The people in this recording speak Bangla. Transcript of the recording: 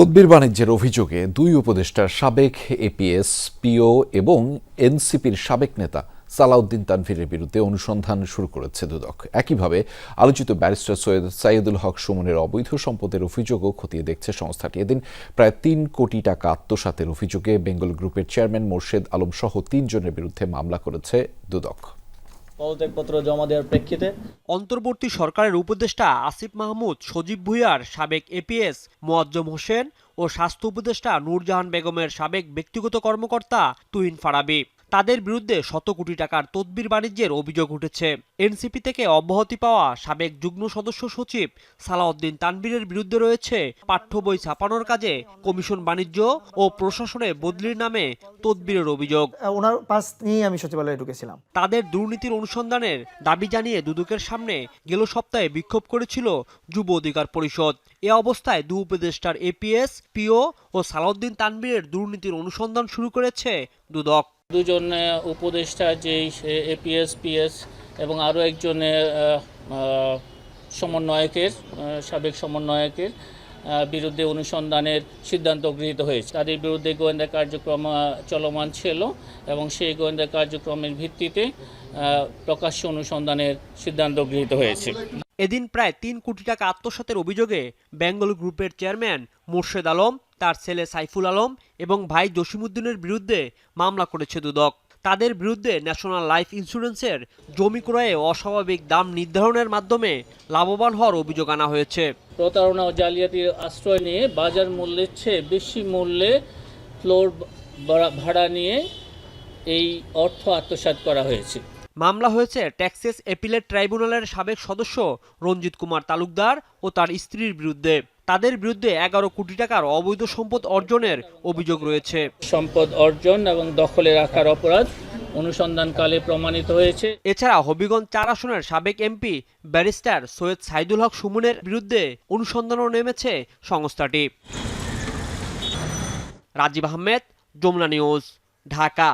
তদবির বাণিজ্যের অভিযোগে দুই উপদেষ্টার সাবেক এপিএস, পিও এবং এনসিপির সাবেক নেতা সালাউদ্দিন তানভীরের বিরুদ্ধে অনুসন্ধান শুরু করেছে দুদক। একইভাবে আলোচিত ব্যারিস্টার সৈয়দ সাইদুল হক সুমনের অবৈধ সম্পদের অভিযোগও খতিয়ে দেখছে সংস্থাটি। এদিন প্রায় তিন কোটি টাকা আত্মসাতের অভিযোগে বেঙ্গল গ্রুপের চেয়ারম্যান মোর্শেদ আলম সহ তিনজনের বিরুদ্ধে মামলা করেছে দুদক। পদত্যাগপত্র জমা দেওয়ার প্রেক্ষিতে অন্তর্বর্তী সরকারের উপদেষ্টা আসিফ মাহমুদ, সজীব ভুইয়ার সাবেক এপিএস মোয়াজ্জম হোসেন ও স্বাস্থ্য উপদেষ্টা নূরজাহান বেগমের সাবেক ব্যক্তিগত কর্মকর্তা তুহিন ফারাবি। তাদের বিরুদ্ধে শত কোটি টাকার তদবির বাণিজ্যের অভিযোগ উঠেছে। এনসিপি থেকে অব্যাহতি পাওয়া সাবেক যুগ্ম সদস্য সচিব সালাউদ্দিন তানবীরের বিরুদ্ধে রয়েছে পাঠ্য বই ছাপানোর কাজে কমিশন বাণিজ্য ও প্রশাসনে বদলির নামে তদবিরের অভিযোগ। ওনার পাস নিয়েই আমি সচিবালয়ে ঢুকেছিলাম। তাদের দুর্নীতির অনুসন্ধানের দাবি জানিয়ে দুদকের সামনে গেল সপ্তাহে বিক্ষোভ করেছিল যুব অধিকার পরিষদ। এ অবস্থায় দু উপদেষ্টার এপিএস পিও ও সালাউদ্দিন তানবীরের দুর্নীতির অনুসন্ধান শুরু করেছে দুদক। দুজন উপদেষ্টা যেই এপিএস পিএস এবং আরও একজনের সমন্বয়কের সাবেক সমন্বয়কের বিরুদ্ধে অনুসন্ধানের সিদ্ধান্ত গৃহীত হয়েছে। তাদের বিরুদ্ধে গোয়েন্দা কার্যক্রম চলমান ছিল এবং সেই গোয়েন্দা কার্যক্রমের ভিত্তিতে প্রকাশ্য অনুসন্ধানের সিদ্ধান্ত গৃহীত হয়েছে। এদিন প্রায় তিন কোটি টাকা আত্মসাতের অভিযোগে বেঙ্গল গ্রুপের চেয়ারম্যান মোর্শেদ আলম, তার ছেলে সাইফুল আলম এবং ভাই জসিমুদ্দিনের বিরুদ্ধে মামলা করেছে দুদক। তাদের বিরুদ্ধে ন্যাশনাল লাইফ ইন্স্যুরেন্সের জমি ক্রয়ে অস্বাভাবিক দাম নির্ধারণের মাধ্যমে লাভবান হওয়ার অভিযোগ আনা হয়েছে। প্রতারণা ও জালিয়াতির আশ্রয় নিয়ে বাজার মূল্যের চেয়ে বেশি মূল্যে ফ্লোর ভাড়া- নিয়ে এই অর্থ আত্মসাৎ করা হয়েছে। মামলা হয়েছে ট্যাক্সেস এপিলেট ট্রাইব্যুনালের সাবেক সদস্য রঞ্জিত কুমার তালুকদার ও তার স্ত্রীর বিরুদ্ধে। তাদের বিরুদ্ধে এগারো কোটি টাকার অবৈধ সম্পদ অর্জনের অভিযোগ রয়েছে। সম্পদ অর্জন এবং দখলে রাখার অপরাধ অনুসন্ধানকালে প্রমাণিত হয়েছে। এছাড়া হবিগঞ্জ চার আসনের সাবেক এমপি ব্যারিস্টার সৈয়দ সাইদুল হক সুমনের বিরুদ্ধে অনুসন্ধানও নেমেছে সংস্থাটি। রাজীব আহমেদ যমুনা নিউজ ঢাকা।